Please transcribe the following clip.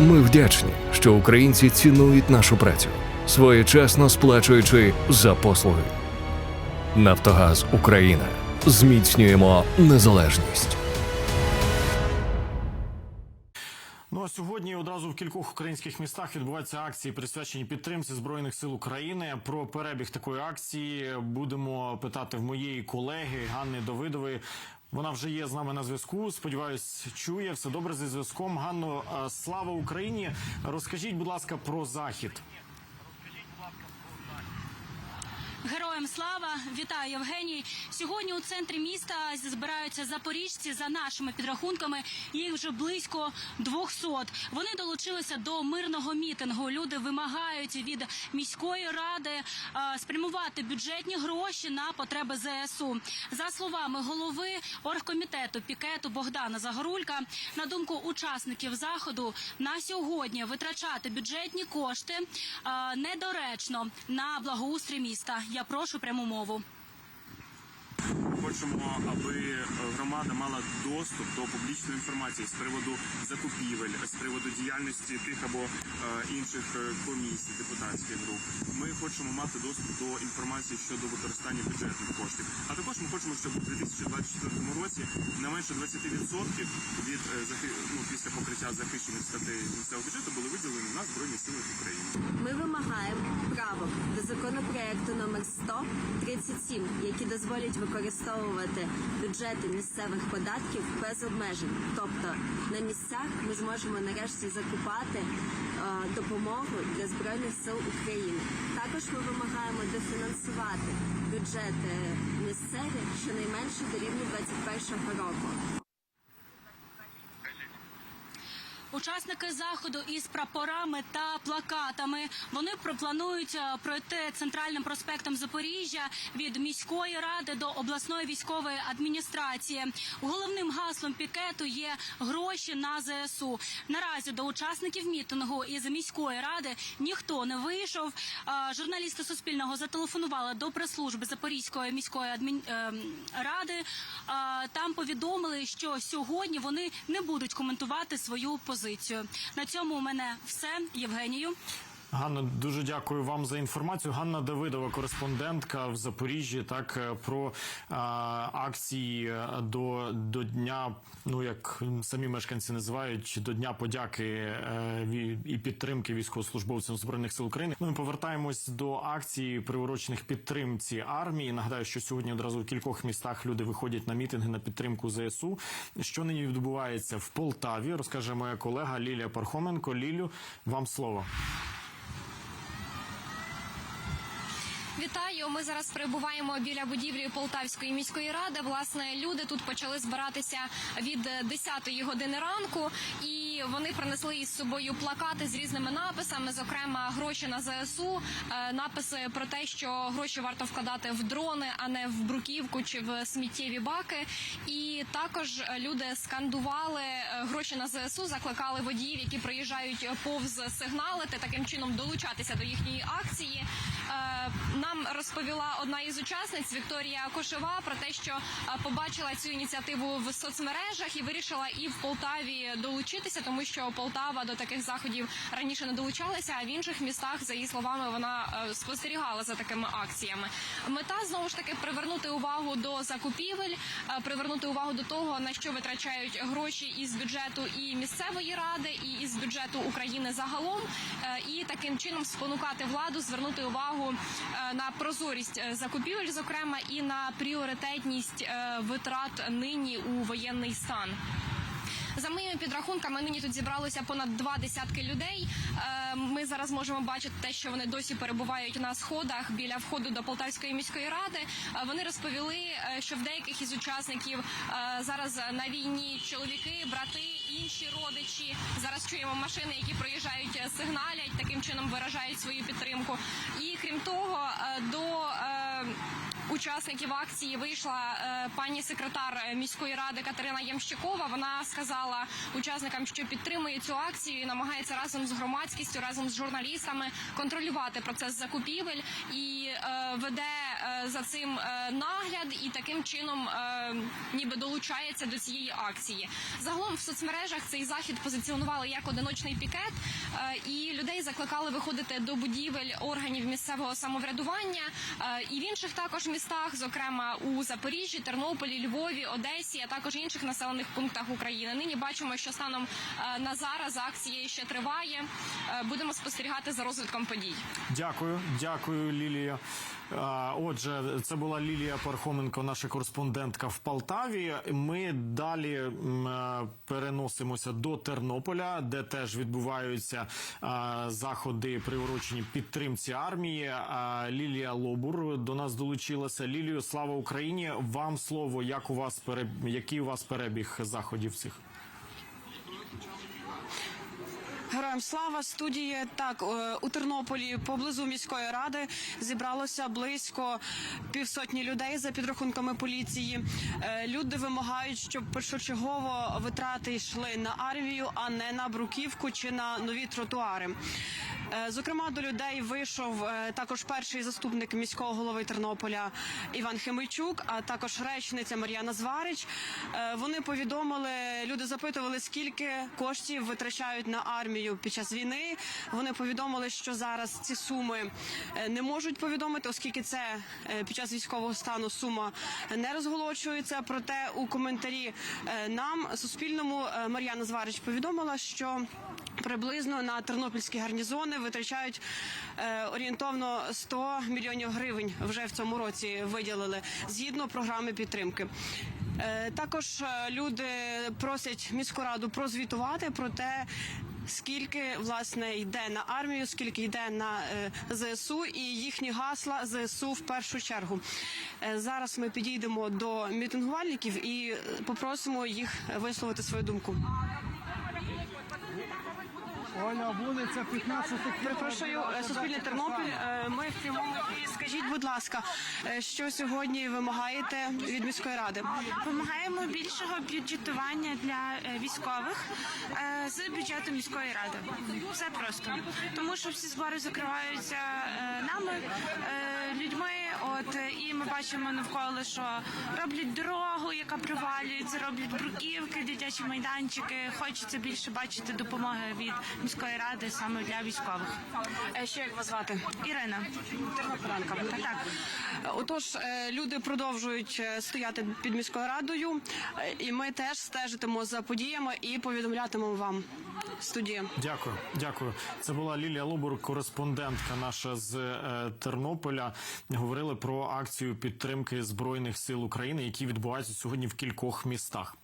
Ми вдячні, що українці цінують нашу працю, своєчасно сплачуючи за послуги. Нафтогаз Україна. Зміцнюємо незалежність. Ну а сьогодні одразу в кількох українських містах відбуваються акції, присвячені підтримці збройних сил України. Про перебіг такої акції будемо питати в моєї колеги Ганни Давидової. Вона вже є з нами на зв'язку. Сподіваюсь, чує все добре зі зв'язком. Ганно, е, слава Україні! Розкажіть, будь ласка, про захід. Героям слава вітаю Євгеній. Сьогодні у центрі міста збираються запоріжці. За нашими підрахунками їх вже близько 200. Вони долучилися до мирного мітингу. Люди вимагають від міської ради е, спрямувати бюджетні гроші на потреби ЗСУ. За словами голови оргкомітету пікету Богдана Загорулька, на думку учасників заходу, на сьогодні витрачати бюджетні кошти е, недоречно на благоустрій міста. Я прошу пряму мову. Хочемо, аби громада мала доступ до публічної інформації з приводу закупівель, з приводу діяльності тих або е, інших е, комісій, депутатських груп. Ми хочемо мати доступ до інформації щодо використання бюджетних коштів. А також ми хочемо, щоб у 2024 році не менше 20% від е, ну, після покриття захищених статей місцевого бюджету були виділені на збройні сили України. Ми вимагаємо правок до законопроекту номер 137, які дозволять використовувати бюджети місцевих податків без обмежень. Тобто на місцях ми зможемо нарешті закупати е, допомогу для збройних сил України. Також ми вимагаємо дофінансувати бюджети місцеві щонайменше до рівня 2021 року. Учасники заходу із прапорами та плакатами вони пропланують е, пройти центральним проспектом Запоріжжя від міської ради до обласної військової адміністрації. Головним гаслом пікету є гроші на ЗСУ. Наразі до учасників мітингу із міської ради ніхто не вийшов. Е, Журналісти Суспільного зателефонували до прес-служби Запорізької міської адмін... е, ради. Там повідомили, що сьогодні вони не будуть коментувати свою позицію. На цьому у мене все. Євгенію. Ганна, дуже дякую вам за інформацію. Ганна Давидова, кореспондентка в Запоріжжі, так е, про е, акції е, до, до дня, ну як самі мешканці називають, до дня подяки е, і підтримки військовослужбовцям збройних сил України. Ну і повертаємось до акції, приурочених підтримці армії. Нагадаю, що сьогодні одразу в кількох містах люди виходять на мітинги на підтримку ЗСУ. Що нині відбувається в Полтаві? Розкаже моя колега Лілія Пархоменко. Лілю, вам слово. Вітаю. Ми зараз перебуваємо біля будівлі Полтавської міської ради. Власне, люди тут почали збиратися від 10-ї години ранку, і вони принесли із собою плакати з різними написами, зокрема гроші на ЗСУ, е, написи про те, що гроші варто вкладати в дрони, а не в бруківку чи в сміттєві баки. І також люди скандували е, гроші на ЗСУ, закликали водіїв, які приїжджають повз сигналити, таким чином долучатися до їхньої акції. Нам розповіла одна із учасниць Вікторія Кошева про те, що е, побачила цю ініціативу в соцмережах і вирішила і в Полтаві долучитися, тому що Полтава до таких заходів раніше не долучалася. А в інших містах, за її словами, вона е, спостерігала за такими акціями. Мета знову ж таки привернути увагу до закупівель, е, привернути увагу до того, на що витрачають гроші із бюджету і місцевої ради, і із бюджету України загалом, і таким чином спонукати владу звернути увагу на прозорість е, закупівель, зокрема, і на пріоритетність е, витрат нині у воєнний стан. За моїми підрахунками, нині тут зібралося понад два десятки людей. Е, Ми зараз можемо бачити те, що вони досі перебувають на сходах біля входу до Полтавської міської ради. Е, Вони розповіли, е, що в деяких із учасників зараз на війні чоловіки, брати, інші родичі. Зараз чуємо машини, які проїжджають, сигналять, таким чином виражають свою підтримку. І крім того, до учасників акції вийшла е, пані секретар е, міської ради Катерина Ямщикова. Вона сказала учасникам, що підтримує цю акцію і намагається разом з громадськістю, разом з журналістами контролювати процес закупівель і е, веде за цим е, нагляд і таким чином е, ніби долучається до цієї акції. Загалом в соцмережах цей захід позиціонували як одиночний пікет, е, і людей закликали виходити до будівель органів місцевого самоврядування е, і в інших також містах, зокрема у Запоріжжі, Тернополі, Львові, Одесі, а також інших населених пунктах України. Нині бачимо, що станом е, на зараз акція ще триває. Е, Будемо спостерігати за розвитком подій. Дякую, дякую, Лілія. Отже, це була Лілія Пархоменко, наша кореспондентка в Полтаві. Ми далі е, переносимося до Тернополя, де теж відбуваються заходи, приурочені підтримці армії. А, Лілія Лобур до нас долучилася. Лілію, слава Україні! Вам слово. Як у вас пере... який у вас перебіг заходів цих? Героям слава студії. Так е, у Тернополі поблизу міської ради зібралося близько півсотні людей за підрахунками поліції. Е, Люди вимагають, щоб першочергово витрати йшли на армію, а не на бруківку чи на нові тротуари. Е, Зокрема, до людей вийшов е, також перший заступник міського голови Тернополя Іван Химийчук, а також речниця Мар'яна Зварич. Е, Вони повідомили, люди запитували, скільки коштів витрачають на армію під час війни. Вони повідомили, що зараз ці суми не можуть повідомити, оскільки це під час військового стану сума не розголошується. Проте у коментарі нам Суспільному Мар'яна Зварич повідомила, що приблизно на тернопільські гарнізони витрачають е, орієнтовно 100 мільйонів гривень вже в цьому році виділили згідно програми підтримки. Е, також е, люди просять міську раду прозвітувати про те. Скільки власне йде на армію, скільки йде на е, ЗСУ і їхні гасла ЗСУ в першу чергу. Е, зараз ми підійдемо до мітингувальників і е, попросимо їх висловити свою думку. Оля, вулиця 15 Перепрошую, е, Суспільне Тернопіль. е, Ми в прямому. Скажіть, будь ласка, е, що сьогодні вимагаєте від міської ради? Вимагаємо більшого бюджетування для військових з бюджету міської ради. Все просто тому, що всі збори закриваються нами, людьми. От е, і ми бачимо навколо, що роблять дорогу, яка провалюється, роблять бруківки, дитячі майданчики. Хочеться більше бачити допомоги від міської ради саме для військових. Е, Ще як вас звати? Ірина, Тернополянка. так, так. Отож, е, люди продовжують стояти під міською радою, і ми теж стежитимо за подіями і повідомлятимемо вам. Студія. Дякую, дякую. Це була Лілія Лобур, кореспондентка наша з е, Тернополя. Говорили про акцію підтримки збройних сил України, які відбуваються сьогодні в кількох містах.